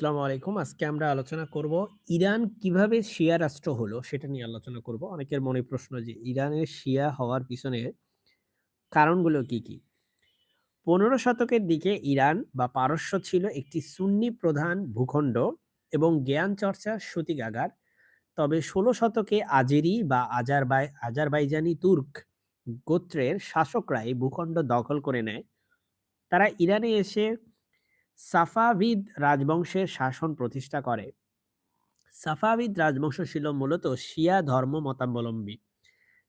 আসসালামু আলাইকুম। আজকে আমরা আলোচনা করব ইরান কীভাবে শিয়া রাষ্ট্র হলো সেটা নিয়ে আলোচনা করব। অনেকের মনে প্রশ্ন যে ইরানের শিয়া হওয়ার পিছনে কারণগুলো কি, কি? ১৫ শতকের দিকে ইরান বা পারস্য ছিল একটি সুন্নি প্রধান ভূখণ্ড এবং জ্ঞান চর্চার সূতিকাগার। তবে ১৬ শতকে আজেরি বা আজারবাই আজারবাইজানি তুর্ক গোত্রের শাসকরাই ভূখণ্ড দখল করে নেয়। তারা ইরানে এসে সাফাভিদ রাজবংশের শাসন প্রতিষ্ঠা করে। সাফাভিদ রাজবংশ ছিল মূলত শিয়া ধর্ম মতাবলম্বী।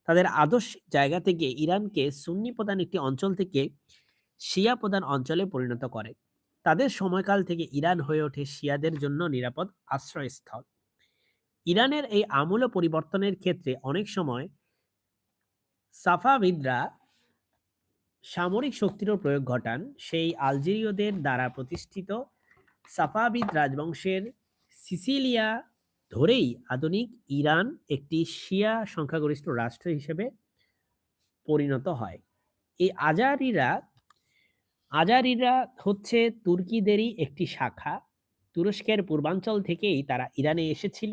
তাদের আদর্শিক জায়গা থেকে ইরানকে সুন্নি প্রধান একটি অঞ্চল থেকে শিয়া প্রধান অঞ্চলে পরিণত করে। তাদের সময়কাল থেকে ইরান হয়ে ওঠে শিয়াদের জন্য নিরাপদ আশ্রয়স্থল। ইরানের এই আমূল পরিবর্তনের ক্ষেত্রে অনেক সময় সাফাভিদরা সামরিক শক্তিরও প্রয়োগ ঘটান। সেই আলজেরীয়দের দ্বারা প্রতিষ্ঠিত সাফাবিদ রাজবংশের সিসিলিয়া ধরেই আধুনিক ইরান একটি শিয়া সংখ্যাগরিষ্ঠ রাষ্ট্র হিসেবে পরিণত হয়। এই আজারিরা আজারিরা হচ্ছে তুর্কিদেরই একটি শাখা। তুরস্কের পূর্বাঞ্চল থেকেই তারা ইরানে এসেছিল।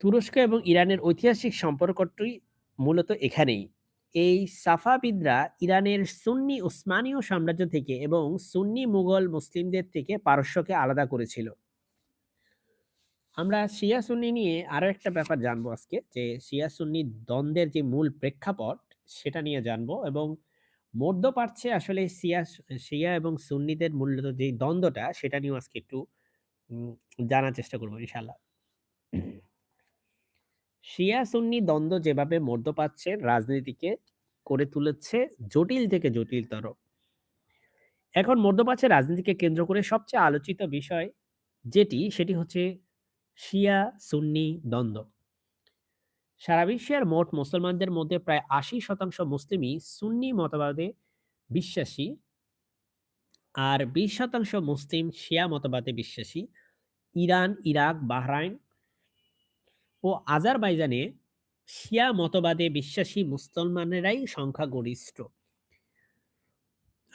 তুরস্ক এবং ইরানের ঐতিহাসিক সম্পর্কটি মূলত এখানেই। এই সাফাবিদরা ইরানের সুন্নি উসমানীয় সাম্রাজ্য থেকে এবং সুন্নি মুঘল মুসলিমদের থেকে পারস্যকে আলাদা করেছিল। আমরা শিয়া সুন্নি নিয়ে আরও একটা ব্যাপার জানব আজকে, যে শিয়া সুন্নি দ্বন্দ্বের যে মূল প্রেক্ষাপট, সেটা নিয়ে জানব এবং মধ্যপ্রাচ্যে আসলে শিয়া শিয়া এবং সুন্নিদের মূলত যে দ্বন্দ্বটা, সেটা নিয়েও আজকে একটু জানার চেষ্টা করব ইনশাল্লাহ শিয়া সুন্নি দ্বন্দ্ব যেভাবে মধ্যপ্রাচ্যের রাজনীতিকে করে তুলেছে জটিল থেকে জটিলতর। এখন মধ্যপ্রাচ্যের রাজনীতিকে কেন্দ্র করে সবচেয়ে আলোচিত বিষয় যেটি, সেটি হচ্ছে শিয়া সুন্নি দ্বন্দ্ব। সারা বিশ্বের মোট মুসলমানদের মধ্যে প্রায় আশি শতাংশ মুসলিমই সুন্নি মতবাদে বিশ্বাসী আর বিশ শতাংশ মুসলিম শিয়া মতবাদে বিশ্বাসী। ইরান, ইরাক, বাহরাইন ও আজারবাইজানে শিয়া মতবাদে বিশ্বাসী মুসলমানেরাই সংখ্যাগরিষ্ঠ।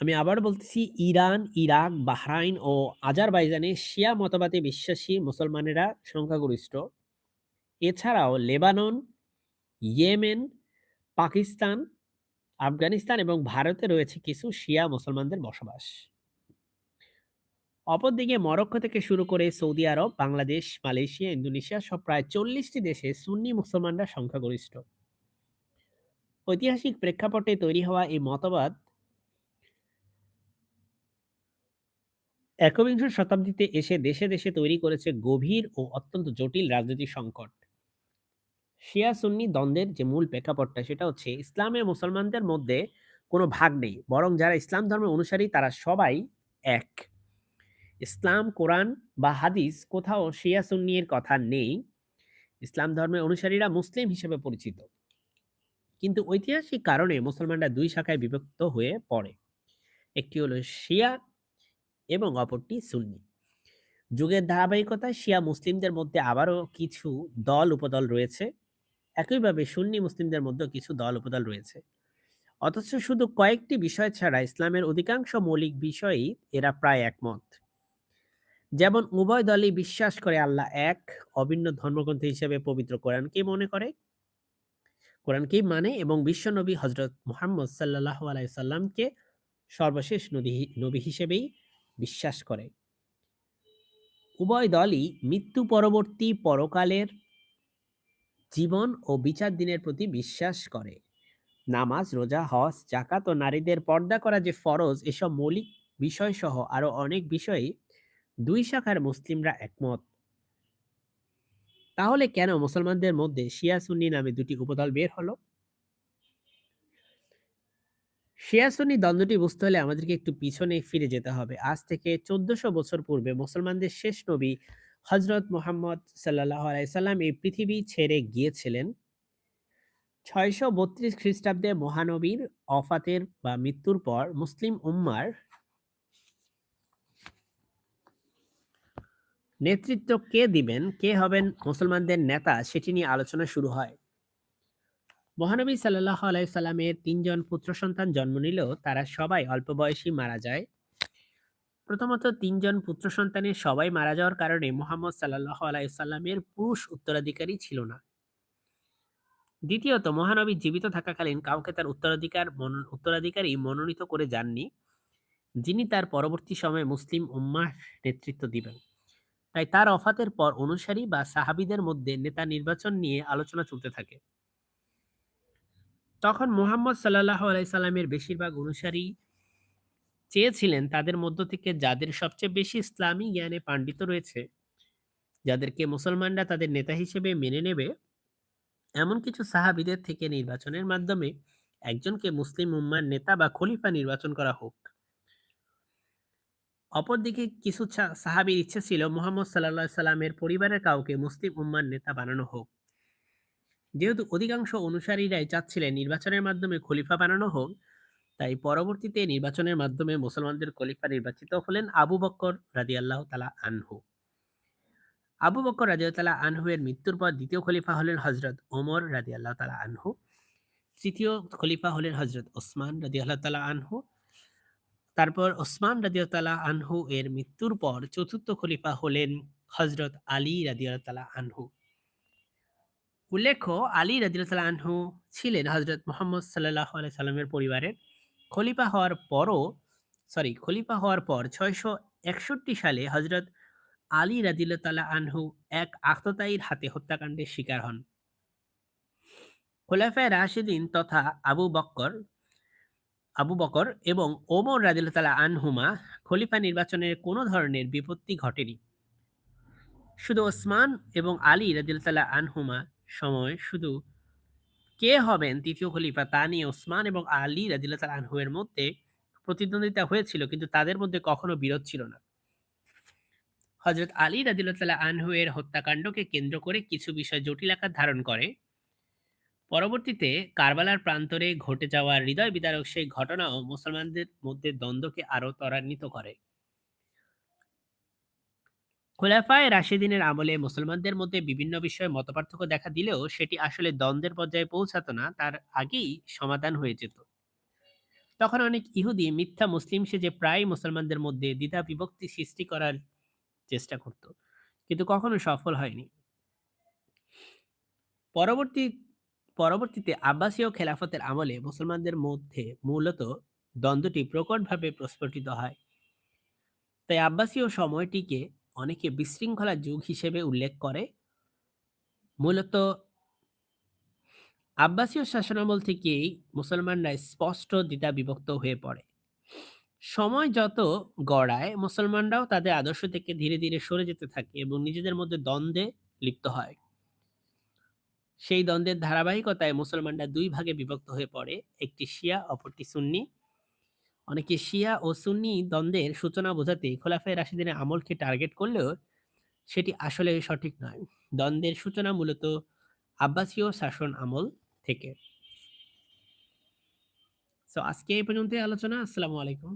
আমি আবার বলতেছি, ইরান, ইরাক, বাহরাইন ও আজারবাইজানে শিয়া মতবাদে বিশ্বাসী মুসলমানেরা সংখ্যাগরিষ্ঠ। এছাড়াও লেবানন, ইয়েমেন, পাকিস্তান, আফগানিস্তান এবং ভারতে রয়েছে কিছু শিয়া মুসলমানদের বসবাস। অপরদিকে মরক্কো থেকে শুরু করে সৌদি আরব, বাংলাদেশ, মালয়েশিয়া, ইন্দোনেশিয়া সব প্রায় চল্লিশটি দেশে সুন্নি মুসলমানরা সংখ্যাগরিষ্ঠ। ঐতিহাসিক প্রেক্ষাপটে তৈরি হওয়া এই মতবাদ একবিংশ শতাব্দীতে এসে দেশে দেশে তৈরি করেছে গভীর ও অত্যন্ত জটিল রাজনৈতিক সংকট। শিয়া সুন্নি দ্বন্দ্বের যে মূল প্রেক্ষাপটটা সেটা হচ্ছে ইসলামে মুসলমানদের মধ্যে কোনো ভাগ নেই, বরং যারা ইসলাম ধর্মের অনুসারী তারা সবাই এক। ইসলাম, কোরআন বা হাদিস কোথাও শিয়া সুন্নির কথা নেই। ইসলাম ধর্মের অনুসারীরা মুসলিম হিসেবে পরিচিত। কিন্তু ঐতিহাসিক কারণে মুসলমানরা দুই শাখায় বিভক্ত হয়ে পড়ে। একটি হলো শিয়া এবং অপরটি সুন্নি। যুগের ধারাবাহিকতায় শিয়া মুসলিমদের মধ্যে আবারও কিছু দল, উপদল রয়েছে। একইভাবে সুন্নি মুসলিমদের মধ্যেও কিছু দল, উপদল রয়েছে। অথচ শুধু কয়েকটি বিষয় ছাড়া ইসলামের অধিকাংশ মৌলিক বিষয়েই এরা প্রায় একমত। যেমন উভয় দলই বিশ্বাস করে আল্লাহ এক, অভিন্ন ধর্মগ্রন্থ হিসেবে পবিত্র কোরআনকে মনে করে? কোরআনকেই মানে এবং বিশ্বনবী হজরত মোহাম্মদ সাল্লাহ আলাইসাল্লামকে সর্বশেষ নবী নবী হিসেবেই বিশ্বাস করে। উভয় দলই মৃত্যু পরবর্তী পরকালের জীবন ও বিচার দিনের প্রতি বিশ্বাস করে। নামাজ, রোজা, হজ জাকাত ও নারীদের পর্দা করা যে ফরজ, এসব মৌলিক বিষয় সহ আরও অনেক বিষয়ে দুই শাখার মুসলিমরা একমত। তাহলে কেন মুসলমানদের মধ্যে শিয়া সুন্নি নামে দুটি উপদল বের হলো? শিয়া সুন্নি দ্বন্দ্বটি বুঝতে হলে আমাদেরকে একটু পিছনে ফিরে যেতে হবে। আজ থেকে চোদ্দশো বছর পূর্বে মুসলমানদের শেষ নবী হজরত মোহাম্মদ সাল্লাহ আলাইসাল্লাম এই পৃথিবী ছেড়ে গিয়েছিলেন। ছয়শো বত্রিশ খ্রিস্টাব্দে মহানবীর অফাতের বা মৃত্যুর পর মুসলিম উম্মার নেতৃত্ব কে দিবেন কে হবেন মুসলমানদের নেতা সেটি নিয়ে আলোচনা শুরু হয় মহানবী সাল্লাল্লাহু আলাইহি সাল্লামের ৩ পুত্র সন্তান জন্ম নিলেও তারা সবাই অল্প বয়সেই মারা যায়। প্রথমত তিনজন পুত্র সন্তানের সবাই মারা যাওয়ার কারণে মোহাম্মদ সাল্লাল্লাহু আলাইহি সাল্লামের পুরুষ উত্তরাধিকারী ছিল না। দ্বিতীয়ত মহানবী জীবিত থাকাকালীন কাউকে তার উত্তরাধিকার উত্তরাধিকারী মনোনীত করে যাননি, যিনি তার পরবর্তী সময়ে মুসলিম উম্মাহর নেতৃত্ব দিবেন। তাই তার অফাতের পর অনুসারী বা সাহাবিদের মধ্যে নেতা নির্বাচন নিয়ে আলোচনা চলতে থাকে। তখন মুহাম্মদ সাল্লাল্লাহু আলাইহি সাল্লামের বেশিরভাগ অনুসারী চেয়েছিলেন তাদের মধ্য থেকে যাদের সবচেয়ে বেশি ইসলামী জ্ঞানে পাণ্ডিত্য রয়েছে, যাদেরকে মুসলমানরা তাদের নেতা হিসেবে মেনে নেবে, এমন কিছু সাহাবিদের থেকে নির্বাচনের মাধ্যমে একজনকে মুসলিম উম্মার নেতা বা খলিফা নির্বাচন করা হোক। অপরদিকে কিছু সাহাবীর ইচ্ছে ছিল মোহাম্মদ আলাইহি সাল্লামের পরিবারের কাউকে মুসলিম উম্মার নেতা বানানো হোক। যেহেতু অধিকাংশ অনুসারীরাই চাচ্ছিলেন নির্বাচনের মাধ্যমে খলিফা বানানো হোক, তাই পরবর্তীতে নির্বাচনের মাধ্যমে মুসলমানদের খলিফা নির্বাচিত হলেন আবু বকর রাদিয়াল্লাহু তালা আনহু। আবু বক্কর রাদিয়াল্লাহু তাআলা আনহু এর মৃত্যুর পর দ্বিতীয় খলিফা হলেন হযরত ওমর রাদিয়াল্লাহু তালা আনহু। তৃতীয় খলিফা হলেন হযরত ওসমান রাদিয়াল্লাহু তালা আনহু। তারপর ওসমান তাআলা আনহু এর মৃত্যুর পর চতুর্থ খলিফা হলেন হজরত আলী তাআলা আনহু। উল্লেখ্য, আলী তাআলা আনহু ছিলেন হজরত মোহাম্মদ সাল্লাল্লাহু আলাইহি সাল্লামের পরিবারের। খলিফা হওয়ার পরও সরি খলিফা হওয়ার পর ৬৬১ সালে হজরত আলী তাআলা আনহু এক আততায়ীর হাতে হত্যাকাণ্ডের শিকার হন। খোলাফায়ে রাশিদিন তথা আবু বক্কর আবু বকর এবং ওমর তাআলা আনহুমা খলিফা নির্বাচনের কোনো ধরনের বিপত্তি ঘটেনি। শুধু ওসমান এবং আলী তাআলা আনহুমা সময় শুধু কে হবেন তৃতীয় খলিফা তা নিয়ে ওসমান এবং আলী রাদিয়াল্লাহু তাআলা আনহু মধ্যে প্রতিদ্বন্দ্বিতা হয়েছিল কিন্তু তাদের মধ্যে কখনো বিরোধ ছিল না। হযরত আলী রাদিয়াল্লাহু তাআলা আনহু এর হত্যাকাণ্ডকে কেন্দ্র করে কিছু বিষয় জটিল আকার ধারণ করে। পরবর্তীতে কারবালার প্রান্তরে ঘটে যাওয়া হৃদয় বিদারক সেই ঘটনাও মুসলমানদের মধ্যে দ্বন্দ্বকে আরও ত্বরান্বিত করে। খোলাফায়ে রাশিদিনের আমলে মুসলমানদের মধ্যে বিভিন্ন বিষয়ে মতপার্থক্য দেখা দিলেও সেটি আসলে দ্বন্দ্বের পর্যায়ে পৌঁছাতো না, তার আগেই সমাধান হয়ে যেত। তখন অনেক ইহুদি মিথ্যা মুসলিম সেজে প্রায়ই মুসলমানদের মধ্যে দ্বিধা বিভক্তি সৃষ্টি করার চেষ্টা করত, কিন্তু কখনো সফল হয়নি। পরবর্তী পরবর্তীতে আব্বাসীয় খেলাফতের আমলে মুসলমানদের মধ্যে মূলত দ্বন্দ্বটি প্রকটভাবে প্রস্ফুটিত হয়। তাই আব্বাসীয় সময়টিকে অনেকে বিশৃঙ্খলা যুগ হিসেবে উল্লেখ করে। মূলত আব্বাসীয় শাসনামল থেকেই মুসলমানরা স্পষ্ট দ্বিধা বিভক্ত হয়ে পড়ে। সময় যত গড়ায় মুসলমানরাও তাদের আদর্শ থেকে ধীরে, ধীরে সরে যেতে থাকে এবং নিজেদের মধ্যে দ্বন্দ্বে লিপ্ত হয়। সেই দ্বন্দ্বের ধারাবাহিকতায় মুসলমানরা দুই ভাগে বিভক্ত হয়ে পড়ে। একটি শিয়া, অপরটি সুন্নি। অনেকে শিয়া ও সুন্নি দ্বন্দ্বের সূচনা বোঝাতে খোলাফায়ে রাশিদিনের আমলকে টার্গেট করলেও সেটি আসলে সঠিক নয়। দ্বন্দ্বের সূচনা মূলত আব্বাসীয় শাসন আমল থেকে। তো আজকে এই পর্যন্তই আলোচনা। আসসালামু আলাইকুম।